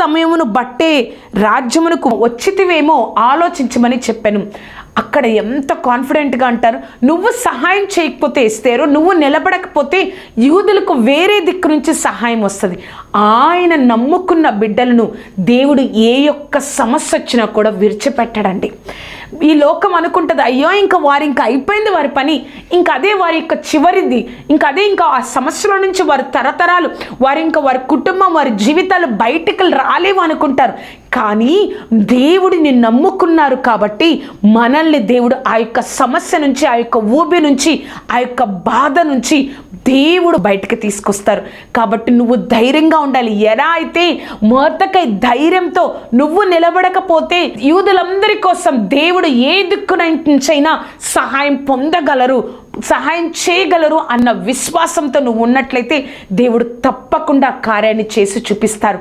సమయమును బట్టే రాజ్యమునకు వచ్చితివేమో ఆలోచించమని చెప్పాను. అక్కడ ఎంత కాన్ఫిడెంట్గా అంటారు? నువ్వు సహాయం చేయకపోతే ఇస్తారు నువ్వు నిలబడకపోతే యూదులకు వేరే దిక్కు నుంచి సహాయం వస్తుంది. ఆయన నమ్ముకున్న బిడ్డలను దేవుడు ఏ యొక్క సమస్య వచ్చినా కూడా విడిచిపెట్టడండి. ఈ లోకం అనుకుంటుంది అయ్యో ఇంకా వారు ఇంకా అయిపోయింది వారి పని. ఇంకా అదే వారి యొక్క చివరిది. ఇంకా అదే ఇంకా ఆ సమస్యల నుంచి వారి తరతరాలు వారి ఇంకా వారి కుటుంబం వారి జీవితాలు బయటికి రాలేవు అనుకుంటారు. కానీ దేవుడిని నమ్ముకున్నారు కాబట్టి మనల్ని దేవుడు ఆ యొక్క సమస్య నుంచి ఆ యొక్క ఊబి నుంచి ఆ యొక్క బాధ నుంచి దేవుడు బయటకు తీసుకొస్తారు. కాబట్టి నువ్వు ధైర్యంగా ఉండాలి. ఎలా అయితే మోతకై ధైర్యంతో నువ్వు నిలబడకపోతే యూదులందరి కోసం దేవుడు ఏ దిక్కునైనా సహాయం పొందగలరు సహాయం చేయగలరు అన్న విశ్వాసంతో నువ్వు ఉన్నట్లయితే దేవుడు తప్పకుండా కార్యాన్ని చేసి చూపిస్తారు.